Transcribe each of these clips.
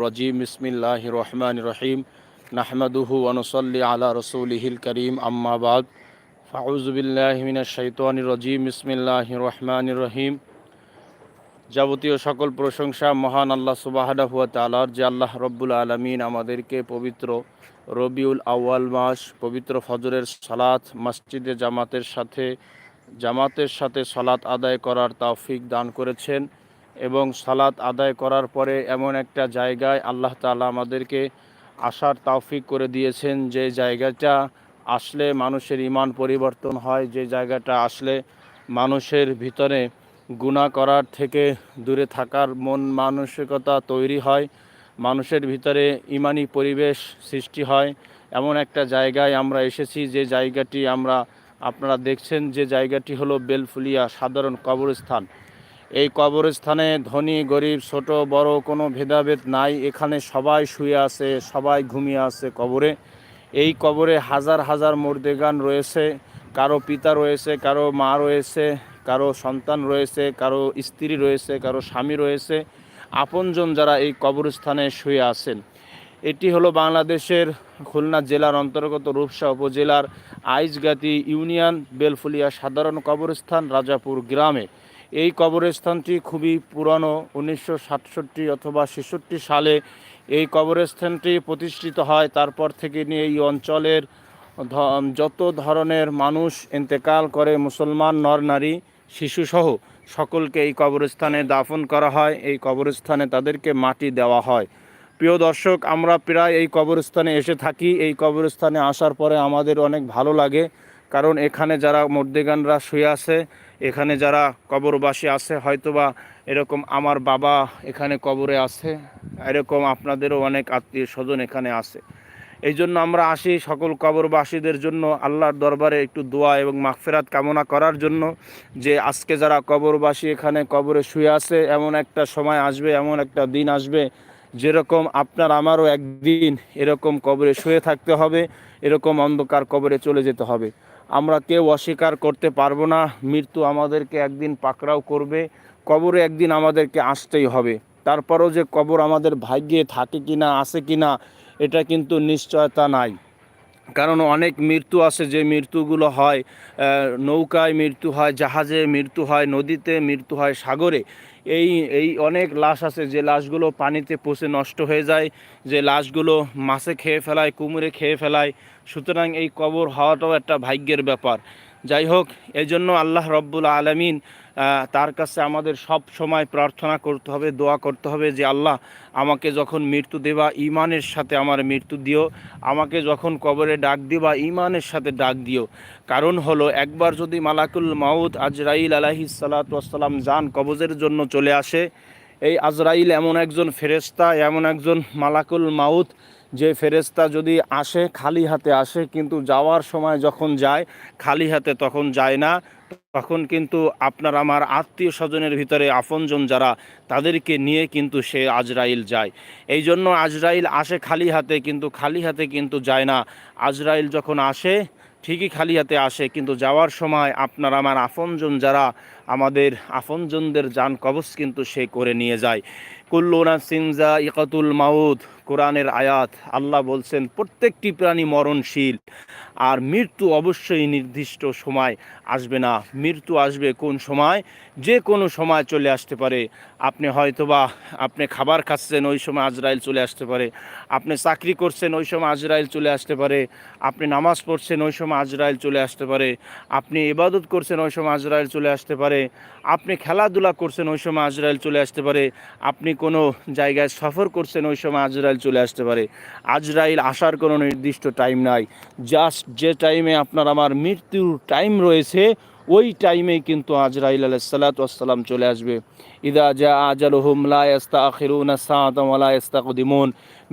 রাজিম ইসমিল্লাহ রহমান রহিম। নাহমাদুহু আনসল্লি আলা রসৌলিহিল করিম। আম্মাবাদ ফাউজবিল্লাহমিনা শৈতান রজিম। ইসমিল্লাহ রহমান রহিম। যাবতীয় সকল প্রশংসা মহান আল্লাহ সুবাহানা হুয়া তালার যে আল্লাহ রব্বুল আলমিন আমাদেরকে পবিত্র রবিউল আউয়াল মাস, পবিত্র ফজরের সালাত, মসজিদে জামাতের সাথে জামাতের সাথে সালাত আদায় করার তাফিক দান করেছেন। এবং সালাত আদায় করার পরে এমন একটা জায়গায় আল্লাহ তাআলা আমাদেরকে আসার তৌফিক করে দিয়েছেন যে জায়গাটা আসলে মানুষের ইমান পরিবর্তন হয়, যে জায়গাটা আসলে মানুষের ভিতরে গুণা করার থেকে দূরে থাকার মন মানসিকতা তৈরি হয়, মানুষের ভিতরে ইমানি পরিবেশ সৃষ্টি হয়। এমন একটা জায়গায় আমরা এসেছি যে জায়গাটি আমরা, আপনারা দেখছেন যে জায়গাটি হলো বেলফুলিয়া সাধারণ কবরস্থান। এই কবরস্থানে ধনী, গরিব, ছোট, বড় কোনো ভেদাভেদ নাই। এখানে সবাই শুয়ে আছে, সবাই ঘুমিয়ে আছে কবরে। এই কবরে হাজার হাজার মুর্দেগান রয়েছে। কারও পিতা রয়েছে, কারও মা রয়েছে, কারও সন্তান রয়েছে, কারও স্ত্রী রয়েছে, কারও স্বামী রয়েছে। আপনজন যারা এই কবরস্থানে শুয়ে আছেন। এটি হলো বাংলাদেশের খুলনা জেলার অন্তর্গত রূপসা উপজেলার আইজগাতি ইউনিয়ন বেলফুলিয়া সাধারণ কবরস্থান রাজাপুর গ্রামে। এই কবরস্থানটি খুবই পুরনো, উনিশশো সাতষট্টি অথবা ছেষট্টি সালে এই কবরস্থানটি প্রতিষ্ঠিত হয়। তারপর থেকে নিয়ে এই অঞ্চলের যত ধরনের মানুষ ইন্তেকাল করে, মুসলমান, নর, নারী, শিশুসহ সকলকে এই কবরস্থানে দাফন করা হয়। এই কবরস্থানে তাদেরকে মাটি দেওয়া হয়। প্রিয় দর্শক, আমরা প্রায় এই কবরস্থানে এসে থাকি। এই কবরস্থানে আসার পরে আমাদের অনেক ভালো লাগে। কারণ এখানে যারা মর্দেগানরা শুয়ে আছে এখানে যারা কবরবাসী আছে, হয়তোবা এরকম আমার বাবা এখানে কবরে আছে, এরকম আপনাদেরও অনেক আত্মীয় স্বজন এখানে আছে। এই জন্য আমরা আসি সকল কবরবাসীদের জন্য আল্লাহর দরবারে একটু দোয়া এবং মাগফেরাত কামনা করার জন্য যে আজকে যারা কবরবাসী এখানে কবরে শুয়ে আছে, এমন একটা সময় আসবে, এমন একটা দিন আসবে যেরকম আপনার আমারও একদিন এরকম কবরে শুয়ে থাকতে হবে, এরকম অন্ধকার কবরে চলে যেতে হবে। আমরা কেউ অস্বীকার করতে পারব না। মৃত্যু আমাদেরকে একদিন পাকড়াও করবে, কবরে একদিন আমাদেরকে আসতেই হবে। তারপরও যে কবর আমাদের ভাগ্যে থাকে কি না আসে কি না এটা কিন্তু নিশ্চয়তা নাই। কারণ অনেক মৃত্যু আছে যে মৃত্যুগুলো হয় নৌকায় মৃত্যু হয়, জাহাজে মৃত্যু হয়, নদীতে মৃত্যু হয়, সাগরে। এই এই অনেক লাশ আছে যে লাশগুলো পানিতে পচে নষ্ট হয়ে যায়, যে লাশগুলো মাছে খেয়ে ফেলায়, কুমুরে খেয়ে ফেলায়। সুতরাং এই কবর হওয়াটাও একটা ভাগ্যের ব্যাপার। যাই হোক এই জন্য আল্লাহ রব্বুল আলমিন তার কাছে আমাদের সব সময় প্রার্থনা করতে হবে, দোয়া করতে হবে যে আল্লাহ আমাকে যখন মৃত্যু দেবা ইমানের সাথে আমার মৃত্যু দিও। আমাকে যখন কবরে ডাক দিবা ইমানের সাথে ডাক দিও। কারণ হলো, একবার যদি মালাকুল মাউদ আজরাইল আলাহি সালাতাম যান কবজের জন্য চলে আসে, এই আজরাইল এমন একজন ফেরেস্তা এমন একজন মালাকুল মাউত যে ফেরেস্তা যদি আসে, খালি হাতে আসে, কিন্তু যাওয়ার সময় যখন যায়, খালি হাতে তখন যায় না। তখন কিন্তু আপনার আমার আত্মীয় স্বজনের ভিতরে আপনজন যারা, তাদেরকে নিয়ে কিন্তু সে আজরাইল যায়। এই জন্য আজরাইল আসে খালি হাতে, কিন্তু খালি হাতে কিন্তু যায় না। আজরাইল যখন আসে, ঠিকই খালি হাতে আসে, কিন্তু যাওয়ার সময় আপনার আমার আপনজন যারা, আমাদের আপনজনদের যান কবচ কিন্তু সে করে নিয়ে যায়। কুল্লুনা সিনজা ইকাতুল মাউদ কোরআনের আয়াত, আল্লাহ বলছেন, প্রত্যেকটি প্রাণী মরণশীল আর মৃত্যু অবশ্যই নির্দিষ্ট সময় আসবে না। মৃত্যু আসবে কোন সময়? যে কোনো সময় চলে আসতে পারে। আপনি হয়তোবা, আপনি খাবার খাচ্ছেন, ওই সময় আজরাইল চলে আসতে পারে। আপনি চাকরি করছেন, ওই সময় আজরাইল চলে আসতে পারে। আপনি নামাজ পড়ছেন, ওই সময় আজরাইল চলে আসতে পারে। আপনি ইবাদত করছেন, ওই সময় আজরাইল চলে আসতে পারে। আপনি খেলাধুলা করছেন, ওই সময় আজরাইল চলে আসতে পারে। আপনি কোনো জায়গায় সফর করছেন, ওই সময় আজরাইল চলে আসতে পারে। আজরাইল আসার কোনো নির্দিষ্ট টাইম নাই। জাস্ট যে টাইমে আপনার আমার মৃত্যুর টাইম রয়েছে, ওই টাইমেই কিন্তু আজরাইল আলাহ সালাতাম চলে আসবে। ইদা যা আজাল হুমলা ইস্তা আখিরুনা সাঁতমলা ইস্তাকদিমন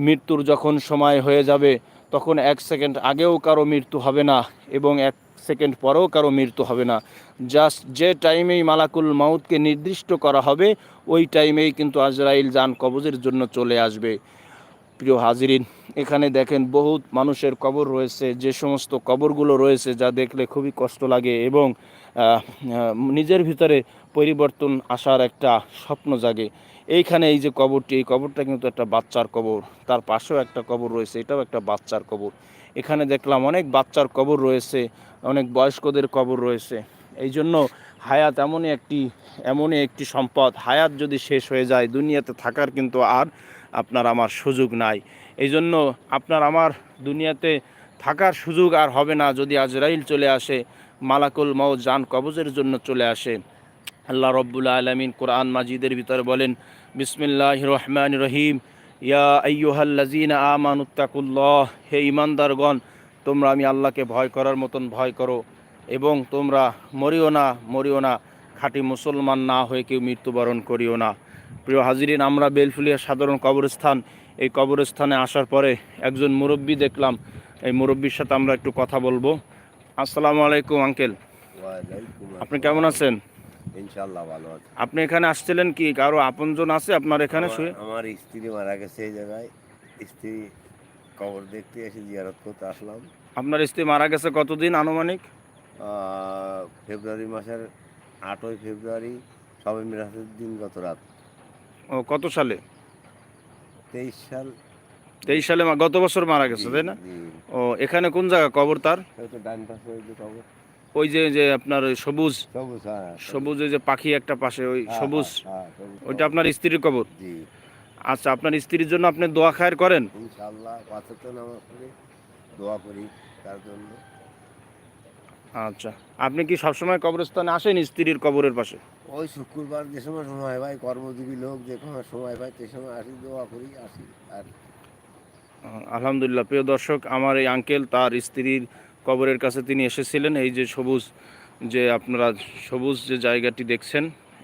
মৃত্যুর যখন সময় হয়ে যাবে, তখন এক সেকেন্ড আগেও কারও মৃত্যু হবে না এবং এক সেকেন্ড পরেও কারও মৃত্যু হবে না। জাস্ট যে টাইমেই মালাকুল মাউতকে নির্দিষ্ট করা হবে, ওই টাইমেই কিন্তু আজরাইল যান কবজের জন্য চলে আসবে। প্রিয় হাজিরিন, এখানে দেখেন বহুত মানুষের কবর রয়েছে, যে সমস্ত কবরগুলো রয়েছে যা দেখলে খুবই কষ্ট লাগে এবং নিজের ভিতরে পরিবর্তন আসার একটা স্বপ্ন জাগে। এইখানে এই যে কবরটি, এই কবরটা কিন্তু একটা বাচ্চার কবর, তার পাশেও একটা কবর রয়েছে, এটাও একটা বাচ্চার কবর। এখানে দেখলাম অনেক বাচ্চার কবর রয়েছে, অনেক বয়স্কদের কবর রয়েছে। এই জন্য হায়াত এমনই একটি এমনই একটি সম্পদ। হায়াত যদি শেষ হয়ে যায়, দুনিয়াতে থাকার কিন্তু আর আপনার আমার সুযোগ নাই। এই জন্য আপনার আমার দুনিয়াতে থাকার সুযোগ আর হবে না যদি আজরাইল চলে আসে, মালাকুল মাও জান কবজের জন্য চলে আসে। আল্লাহ রব্বুল আলমিন কোরআন মাজিদের ভিতরে বলেন বিসমিল্লাহ রহমান রহিম। ইয়া আইয়ুহাল্লাজিনা আমানুত্তাকুল্লাহ হে ইমানদারগণ তোমরা আমি আল্লাহকে ভয় করার মতন ভয় করো এবং তোমরা মরিও না মরিও না। খাঁটি মুসলমান না হয়ে কেউ মৃত্যুবরণ করিও না। প্রিয় হাজিরিন আমরা বেলফুলিয়া সাধারণ কবরস্থান। এই কবরস্থানে আসার পরে একজন মুরব্বী দেখলাম। এই মুরব্বীর সাথে আমরা একটু কথা বলব। আসসালামু আলাইকুম আঙ্কেল। আপনি কেমন আছেন। ইনশাআল্লাহ ভালো আছে। আপনি এখানে আসছিলেন কি? কারও আপনজন আছে আপনার এখানে শুয়ে? আমার- আমার স্ত্রী মারা গেছে এই জায়গায়। স্ত্রী কবর দেখতে এসে জিয়ারত করতে আসলাম। আপনার স্ত্রী মারা গেছে কতদিন আনুমানিক? ফেব্রুয়ারি মাসের আটই ফেব্রুয়ারি সবে মিরাজের দিন গত রাত। ও কত সালে? তেইশ সাল। তেইশ সালে মা- গত বছর মারা গেছে তাই না? ও এখানে কোন জায়গা কবর তার? ওই যে যে আপনার ওই সবুজ? সবুজ হ্যাঁ সবুজ। ওই যে পাখি একটা পাশে ওই হ্যাঁ, সবুজ? হ্যাঁ, হ্যাঁ, ওইটা আপনার স্ত্রীর কবর? আচ্ছা আপনার স্ত্রীর জন্য আপনি দোয়া খায়ের করেন? দোয়া করি তার জন্য। আচ্ছা আপনি কি সবসময় কবরস্থানে আসেন স্ত্রীর কবরের পাশে? ওই শুক্রবার যে সময় সময় পাই কর্মজীবী লোক যে কোনো সময় পাই সে সময় আসি, দোয়া করি, আসি, আর আলহামদুলিল্লাহ। প্রিয় দর্শক, আমার এই আঙ্কেল, তার স্ত্রীর কবরের কাছে তিনি এসেছিলেন। এই যে সবুজ যে আপনারা, সবুজ যে জায়গাটি দেখছেন,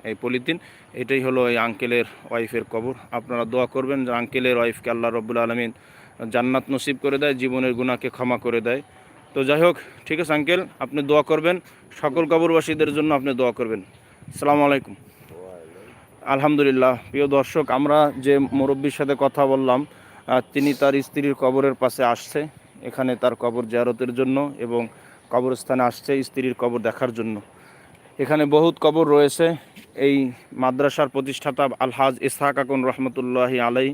এই পলিথিন, এটাই হলো এই আঙ্কেলের ওয়াইফের কবর। আপনারা দোয়া করবেন যে আঙ্কেলের ওয়াইফকে আল্লাহ রব্বুল আলমিন জান্নাত নসিব করে দেয়, জীবনের গুণাকে ক্ষমা করে দেয়। তো যাই হোক, ঠিক আছে আঙ্কেল, আপনি দোয়া করবেন। সকল কবরবাসীদের জন্য আপনি দোয়া করবেন। আসসালামু আলাইকুম। আলহামদুলিল্লাহ, প্রিয় দর্শক, আমরা যে মুরব্বীর সাথে কথা বললাম তিনি তার স্ত্রীর কবরের পাশে আসছে, এখানে তার কবর জিয়ারতের জন্য এবং কবরস্থানে আসছে স্ত্রীর কবর দেখার জন্য। এখানে বহুত কবর রয়েছে, এই মাদ্রাসার প্রতিষ্ঠাতা আলহাজ ইসহাক আকন রহমতুল্লাহি আলাই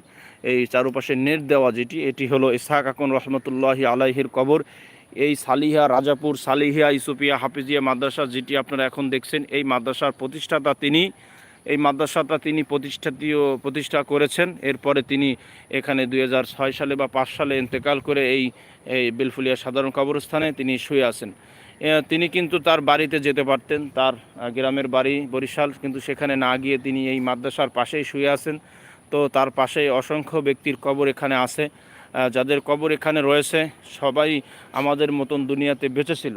এই চারুপাশে নেট দেওয়া যেটি, এটি হলো ইসহাক আকন রহমতুল্লাহি আলাইহির কবর। এই সালিহা, রাজাপুর সালিহিয়া ইসুপিয়া হাফিজিয়া মাদ্রাসা যেটি আপনারা এখন দেখছেন, এই মাদ্রাসার প্রতিষ্ঠাতা তিনি। এই মাদ্রাসাটা তিনি প্রতিষ্ঠাতীয়, প্রতিষ্ঠা করেছেন। এরপরে তিনি এখানে দুই হাজার ছয় সালে বা পাঁচ সালে ইন্তেকাল করে এই এই বেলফুলিয়া সাধারণ কবরস্থানে তিনি শুয়ে আছেন। তিনি কিন্তু তার বাড়িতে যেতে পারতেন, তার গ্রামের বাড়ি বরিশাল, কিন্তু সেখানে না গিয়ে তিনি এই মাদ্রাসার পাশেই শুয়ে আছেন। তো তার পাশে অসংখ্য ব্যক্তির কবর এখানে আছে। যাদের কবর এখানে রয়েছে, সবাই আমাদের মতন দুনিয়াতে বেঁচে ছিল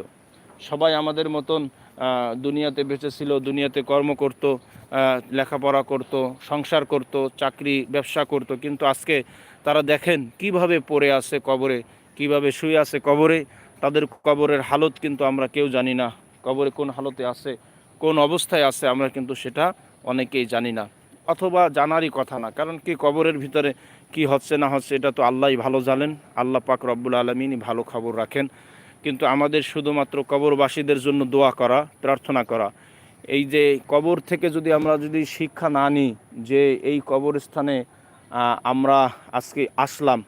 সবাই আমাদের মতন দুনিয়াতে বেঁচে ছিল দুনিয়াতে কর্ম করত লেখাপড়া করত, সংসার করত, চাকরি, ব্যবসা করত। কিন্তু আজকে তারা দেখেন কীভাবে পড়ে আছে কবরে, কীভাবে শুয়ে আছে কবরে। তাদের কবরের হালত কিন্তু আমরা কেউ জানি না। কবরে কোন হালতে আছে, কোন অবস্থায় আছে, আমরা কিন্তু সেটা অনেকেই জানি না। অথবা জানারই কথা না, কারণ কি কবরের ভিতরে কি হচ্ছে না হচ্ছে, এটা তো আল্লাহই ভালো জানেন। আল্লাহ পাক রব্বুল আলমিনই ভালো খবর রাখেন। কিন্তু আমাদের শুধুমাত্র কবরবাসীদের জন্য দোয়া করা, প্রার্থনা করা। এই যে কবর থেকে যদি আমরা যদি শিক্ষা না নিই যে এই কবরস্থানে আমরা আজকে আসলাম,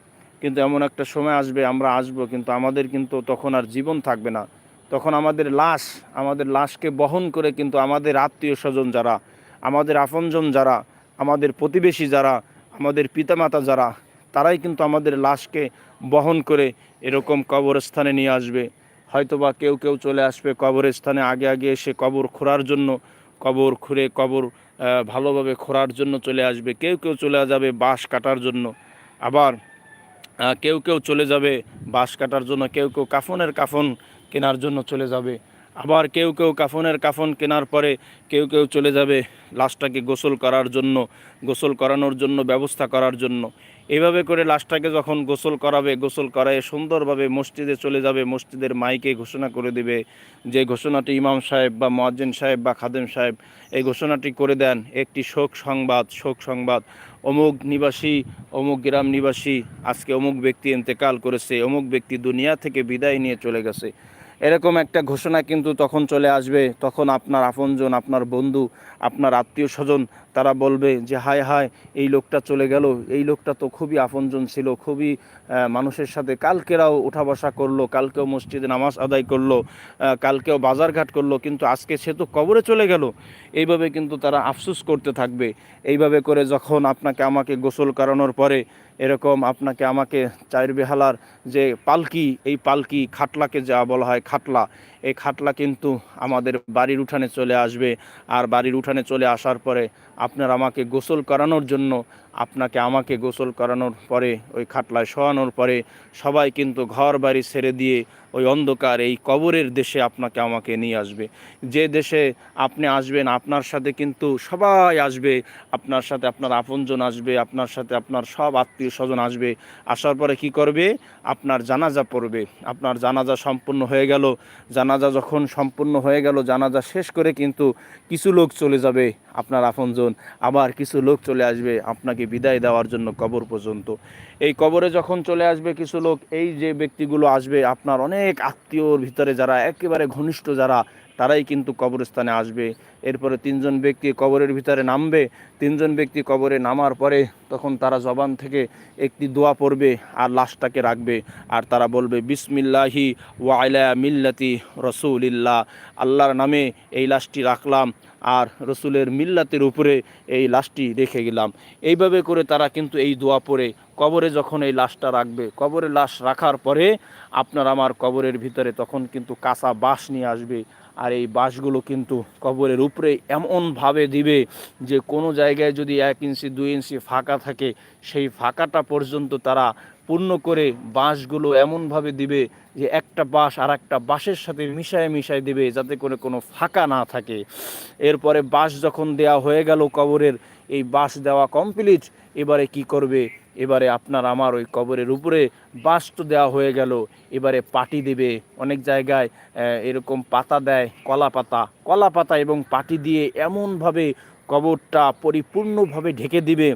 কিন্তু এমন একটা সময় আসবে, আমরা আসব, কিন্তু আমাদের কিন্তু তখন আর জীবন থাকবে না। তখন আমাদের লাশ, আমাদের লাশকে বহন করে কিন্তু আমাদের আত্মীয় স্বজন যারা, আমাদের আপনজন যারা, আমাদের প্রতিবেশী যারা আমাদের পিতামাতা যারা, তারাই কিন্তু আমাদের লাশকে বহন করে এরকম কবরস্থানে নিয়ে আসবে। হয়তোবা কেউ কেউ চলে আসবে কবরস্থানে আগে আগে এসে কবর খোঁড়ার জন্য, কবর খুঁড়ে কবর ভালোভাবে খোঁড়ার জন্য চলে আসবে। কেউ কেউ চলে যাবে বাঁশ কাটার জন্য। আবার কেউ কেউ চলে যাবে বাঁশ কাটার জন্য। কেউ কেউ কাফনের কাফন কেনার জন্য চলে যাবে। আবার কেউ কেউ কাফনের কাফন কেনার পরে কেউ কেউ চলে যাবে লাশটাকে গোসল করার জন্য, গোসল করানোর জন্য, ব্যবস্থা করার জন্য। এইভাবে করে লাশটাকে যখন গোসল করাবে, গোসল করায় সুন্দরভাবে মসজিদে চলে যাবে, মসজিদের মাইকে ঘোষণা করে দিবে। যে ঘোষণাটি ইমাম সাহেব বা মোয়াজ্জেন সাহেব বা খাদেম সাহেব, এই ঘোষণাটি করে দেন। একটি শোক সংবাদ শোক সংবাদ। অমুক নিবাসী, অমুক গ্রাম নিবাসী, আজকে অমুক ব্যক্তি ইন্তেকাল করেছে, অমুক ব্যক্তি দুনিয়া থেকে বিদায় নিয়ে চলে গেছে। এরকম একটা ঘোষণা কিন্তু তখন চলে আসবে। তখন আপনার আপনজন, আপনার বন্ধু, আপনার আত্মীয় স্বজন, তারা বলবে যে, হায় হায়, এই লোকটা চলে গেল। এই লোকটা তো খুবই আপনজন ছিল, খুবই মানুষের সাথে কালকেরাও উঠা বসা করল, কালকেও মসজিদে নামাজ আদায় করল কালকেও বাজারঘাট করল, কিন্তু আজকে সে তো কবরে চলে গেল। এইভাবে কিন্তু তারা আফসুস করতে থাকবে। এইভাবে করে যখন আপনাকে আমাকে গোসল করানোর পরে এরকম আপনাকে আমাকে চায়ের বেহালার যে পালকি এই পালকি খাটলাকে যা বলা হয় খাটলা এই খাটলা কিন্তু আমাদের বাড়ির উঠানে চলে আসবে। আর বাড়ির উঠানে চলে আসার পরে আপনার আমাকে গোসল করানোর জন্য, আপনাকে আমাকে গোসল করানোর পরে, ওই খাটলায় শোয়ানোর পরে সবাই কিন্তু ঘর বাড়ি ছেড়ে দিয়ে ওই অন্ধকার এই কবরের দেশে আপনাকে আমাকে নিয়ে আসবে। যে দেশে আপনি আসবেন, আপনার সাথে কিন্তু সবাই আসবে। আপনার সাথে আপনার আপনজন আসবে, আপনার সাথে আপনার সব আত্মীয় স্বজন আসবে। আসার পরে কি করবে? আপনার জানাজা পড়বে। আপনার জানাজা সম্পূর্ণ হয়ে গেল। জানাজা যখন সম্পূর্ণ হয়ে গেল, জানাজা শেষ করে কিন্তু কিছু লোক চলে যাবে আপনার আপনজন। আবার কিছু লোক চলে আসবে আপনাকে বিদায় দেওয়ার জন্য কবর পর্যন্ত। এই কবরে যখন চলে আসবে কিছু লোক, এই যে ব্যক্তিগুলো আসবে, আপনার অনেক আত্মীয়র ভিতরে যারা, একেবারে ঘনিষ্ঠ যারা তারাই কিন্তু কবরস্থানে আসবে। এরপরে তিনজন ব্যক্তি কবরের ভিতরে নামবে। তিনজন ব্যক্তি কবরে নামার পরে তখন তারা জবান থেকে একটি দোয়া পড়বে আর লাশটাকে রাখবে। আর তারা বলবে, বিসমিল্লাহি ওয়াইলা মিল্লাতি রসুলিল্লাহ। আল্লাহর নামে এই লাশটি রাখলাম আর রসুলের মিল্লাতের উপরে এই লাশটি রেখে গেলাম। এইভাবে করে তারা কিন্তু এই দোয়া পড়ে। কবরে যখন এই লাশটা রাখবে, কবরে লাশ রাখার পরে আপনার আমার কবরের ভিতরে তখন কিন্তু কাঁচা বাঁশ নিয়ে আসবে। আর এই বাঁশগুলো কিন্তু কবরের উপরে এমনভাবে দিবে যে কোনো জায়গায় যদি এক ইঞ্চি, দুই ইঞ্চি ফাঁকা থাকে, সেই ফাঁকাটা পর্যন্ত তারা পূর্ণ করে বাঁশগুলো এমনভাবে দিবে যে একটা বাঁশ আর একটা বাঁশের সাথে মিশায় মিশায় দিবে যাতে করে কোনো ফাঁকা না থাকে। এরপরে বাঁশ যখন দেয়া হয়ে গেল কবরের, এই বাঁশ দেওয়া কমপ্লিট এবারে কি করবে? এবারে আপনার আমার ওই কবরের উপরে তো দেওয়া হয়ে গেল। এবারে পাটি দেবে। অনেক জায়গায় এরকম পাতা দেয়, কলা পাতা। কলা পাতা এবং পাটি দিয়ে এমনভাবে কবরটা পরিপূর্ণভাবে ঢেকে দিবে,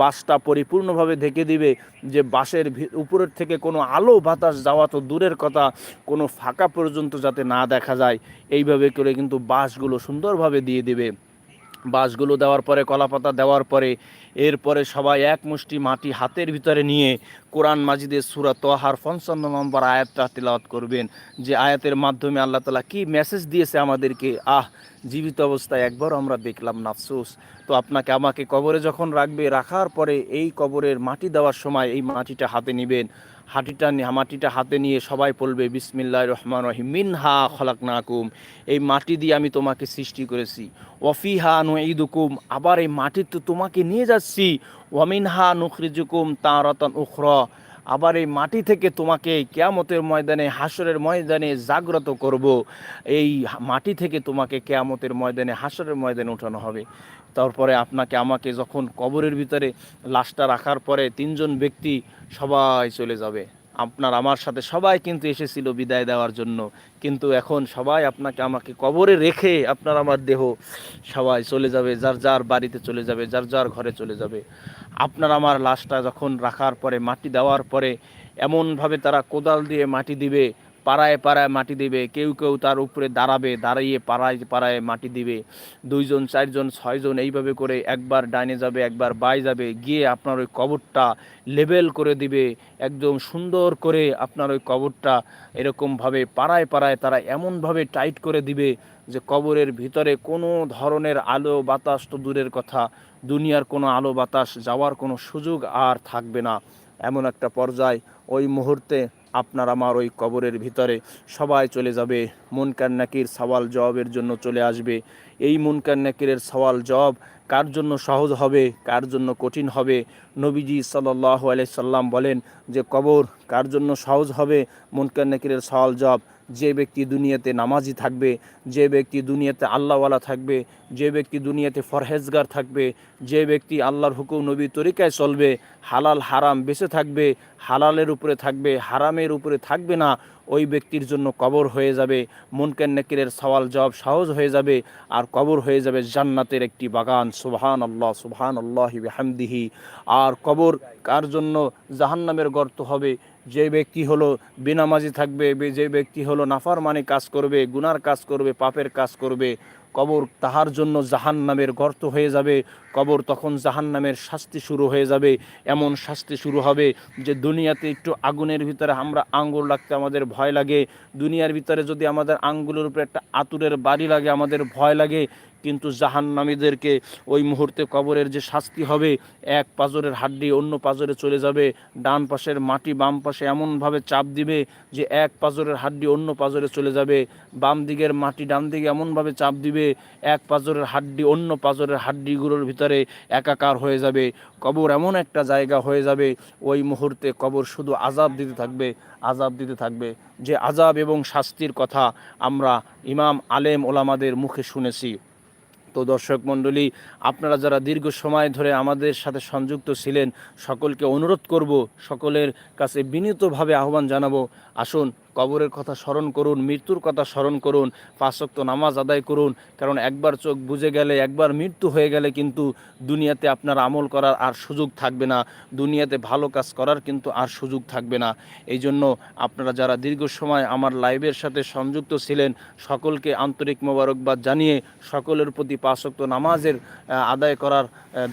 বাসটা পরিপূর্ণভাবে ঢেকে দিবে যে বাসের উপরের থেকে কোনো আলো বাতাস যাওয়া তো দূরের কথা, কোনো ফাঁকা পর্যন্ত যাতে না দেখা যায়। এইভাবে করে কিন্তু বাঁশগুলো সুন্দরভাবে দিয়ে দিবে। বাঁশগুলো দেওয়ার পরে, কলাপাতা দেওয়ার পরে, এরপরে সবাই এক মুষ্টি মাটি হাতের ভিতরে নিয়ে কোরআন মাজিদের সুরা তোহার পঞ্চান্ন নম্বর আয়াতটা তিলাওয়াত করবেন। যে আয়াতের মাধ্যমে আল্লাহ তালা কি মেসেজ দিয়েছে আমাদেরকে? আহ, জীবিত অবস্থায় একবার আমরা দেখলাম, নাফসুস। তো আপনাকে আমাকে কবরে যখন রাখবে, রাখার পরে এই কবরের মাটি দেওয়ার সময় এই মাটিটা হাতে নেবেন। হাটিটা মাটিটা হাতে নিয়ে সবাই বলবে, বিসমিল্লাহ রহমান রহিম, মিনহা খলাক নাকুম এই মাটি দিয়ে আমি তোমাকে সৃষ্টি করেছি। ওয়াফিহা নুঈদুকুম, আবার এই মাটি তো তোমাকে নিয়ে যাচ্ছি। ওয়ামিনহা নুখরিজুকুম তারাতান উখর, আবার এই মাটি থেকে তোমাকে কেয়ামতের ময়দানে হাসরের ময়দানে জাগ্রত করব। এই মাটি থেকে তোমাকে কেয়ামতের ময়দানে হাসরের ময়দানে উঠানো হবে। তারপরে আপনাকে, আমাকে যখন কবরের ভিতরে লাশটা রাখার পরে তিনজন ব্যক্তি সবাই চলে যাবে। আপনার আমার সাথে সবাই কিন্তু এসেছিল বিদায় দেওয়ার জন্য। কিন্তু এখন সবাই আপনাকে, আমাকে কবরে রেখে আপনার আমার দেহ সবাই চলে যাবে, যার যার বাড়িতে চলে যাবে, যার যার ঘরে চলে যাবে। আপনার আমার লাশটা যখন রাখার পরে, মাটি দেওয়ার পরে, এমনভাবে তারা কোদাল দিয়ে মাটি দিবে পাড়ায় পাড়ায় মাটি দিবে, কেউ কেউ তার উপরে দাঁড়াবে, দাঁড়িয়ে পাড়ায় পাড়ায় মাটি দিবে। দুইজন, চারজন, ছয়জন এইভাবে করে একবার ডাইনে যাবে, একবার বাই যাবে, গিয়ে আপনার ওই কবরটা লেবেল করে দিবে, একদম সুন্দর করে আপনার ওই কবরটা এরকমভাবে পাড়ায় পাড়ায় তারা এমনভাবে টাইট করে দিবে যে কবরের ভিতরে কোনো ধরনের আলো বাতাস তো দূরের কথা, দুনিয়ার কোনো আলো বাতাস যাওয়ার কোনো সুযোগ আর থাকবে না। এমন একটা পর্যায় ওই মুহূর্তে আপনার আমার ওই কবরের ভিতরে সবাই চলে যাবে। মুনকার নাকির সওয়াল জবাবের জন্য চলে আসবে। এই মুনকার নাকিরের সওয়াল জবাব কার জন্য সহজ হবে, কার জন্য কঠিন হবে? নবীজি সাল্লাহ সাল্লাম বলেন যে, কবর কার জন্য সহজ হবে? মুনকার নাকিরের সওয়াল জবাব যে ব্যক্তি দুনিয়াতে নামাজি থাকবে, যে ব্যক্তি দুনিয়াতে আল্লাহওয়ালা থাকবে, যে ব্যক্তি দুনিয়াতে ফরহেজগার থাকবে, যে ব্যক্তি আল্লাহর হুকুম নবী তরিকায় চলবে, হালাল হারাম বেঁচে থাকবে, হালালের উপরে থাকবে, হারামের উপরে থাকবে না, ওই ব্যক্তির জন্য কবর হয়ে যাবে মুনকেন নাকিরের সওয়াল জবাব সহজ হয়ে যাবে আর কবর হয়ে যাবে জান্নাতের একটি বাগান। সুবহান আল্লাহ সুবহান আল্লাহ হামদিহি আর কবর কার জন্য জাহান্নামের গর্ত হবে? যে ব্যক্তি হলো বেনামাজি থাকবে যে ব্যক্তি হলো নাফারমানি কাজ করবে, গুনার কাজ করবে, পাপের কাজ করবে, কবর তাহার জন্য জাহান নামের গর্ত হয়ে যাবে, কবর তখন জাহান নামের শাস্তি শুরু হয়ে যাবে, এমন শাস্তি শুরু হবে যে দুনিয়াতে একটু আগুনের ভিতরে আমরা আঙ্গুল রাখতে আমাদের ভয় লাগে, দুনিয়ার ভিতরে যদি আমাদের আঙ্গুলের উপরে একটা আতুরের বাড়ি লাগে, আমাদের ভয় লাগে কিন্তু জাহান্নামীদেরকে ওই মুহূর্তে কবরের যে শাস্তি হবে, এক পাজরের হাড্ডি অন্য পাজরে চলে যাবে, ডান পাশের মাটি বাম পাশে এমনভাবে চাপ দিবে যে এক পাজরের হাড্ডি অন্য পাজরে চলে যাবে, বাম দিকের মাটি ডান দিকে এমনভাবে চাপ দিবে, এক পাজরের হাড্ডি অন্য পাজরের হাড্ডিগুলোর ভিতরে একাকার হয়ে যাবে, কবর এমন একটা জায়গা হয়ে যাবে, ওই মুহূর্তে কবর শুধু আজাব দিতে থাকবে আজাব দিতে থাকবে। যে আজাব এবং শাস্তির কথা আমরা ইমাম, আলেম, ওলামাদের মুখে শুনেছি। তো দর্শক মণ্ডলী, আপনারা যারা দীর্ঘ সময় ধরে আমাদের সাথে সংযুক্ত ছিলেন, সকলকে অনুরোধ করব সকলের কাছে বিনীতভাবে আহ্বান জানাব। আসুন কবরের কথা স্মরণ করুন, মৃত্যুর কথা স্মরণ করুন পাঁচক্ত নামাজ আদায় করুন, কারণ একবার চোখ বুঝে গেলে, একবার মৃত্যু হয়ে গেলে কিন্তু দুনিয়াতে আপনার আমল করার আর সুযোগ থাকবে না। দুনিয়াতে ভালো কাজ করার কিন্তু আর সুযোগ থাকবে না। এই জন্য আপনারা যারা দীর্ঘ সময় আমার লাইভের সাথে সংযুক্ত ছিলেন, সকলকে আন্তরিক মোবারকবাদ জানিয়ে সকলের প্রতি পাঁচক্ত নামাজের আদায় করার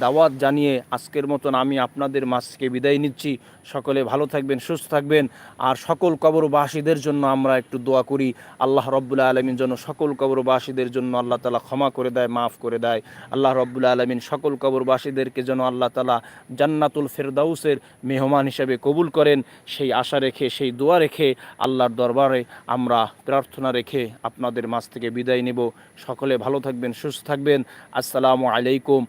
দাওয়াত জানিয়ে আজকের মতন আমি আপনাদের মাঝকে বিদায় নিচ্ছি। সকলে ভালো থাকবেন, সুস্থ থাকবেন। আর সকল কবরবাসীদের জন্য আমরা একটু দোয়া করি। আল্লাহ রব্বুল্লাহ আলমিন যেন সকল কবরবাসীদের জন্য আল্লাহ তালা ক্ষমা করে দেয়, মাফ করে দেয়। আল্লাহ রব্বুল্লাহ আলমিন সকল কবরবাসীদেরকে যেন আল্লাহ তালা জান্নাতুল ফেরদাউসের মেহমান হিসেবে কবুল করেন। সেই আশা রেখে, সেই দোয়া রেখে আল্লাহর দরবারে আমরা প্রার্থনা রেখে আপনাদের মাছ থেকে বিদায় নেব। সকলে ভালো থাকবেন, সুস্থ থাকবেন। আসসালামু আলাইকুম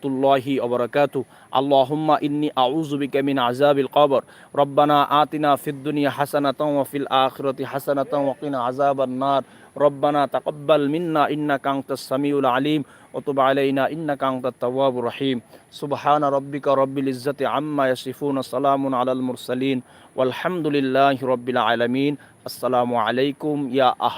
রহমতুল্লাহি অবরকাত আল্লাহম্মা ইন্নি আউজুবিকা মিন আজাবিল কবর। রব্বানা আতিনা ফিদ্দুনিয়া হাসানাত ফিল আখরতি হাসানাত ওকিনা আজাবান নার। রব্বানা তাকব্বাল মিন্না ইন্না কাংতা সামিউল আলিম। ওতব আলাইনা ইন্না কাংতা তওয়াবুর রহিম। সুবহান রব্বিকা রব্বিল ইজ্জতি আম্মা ইয়াসিফুন সালামুন আলাল মুরসালিন। ওয়ালহামদুলিল্লাহি রব্বিল আলামিন। আসসালামু আলাইকুম ইয়া আহ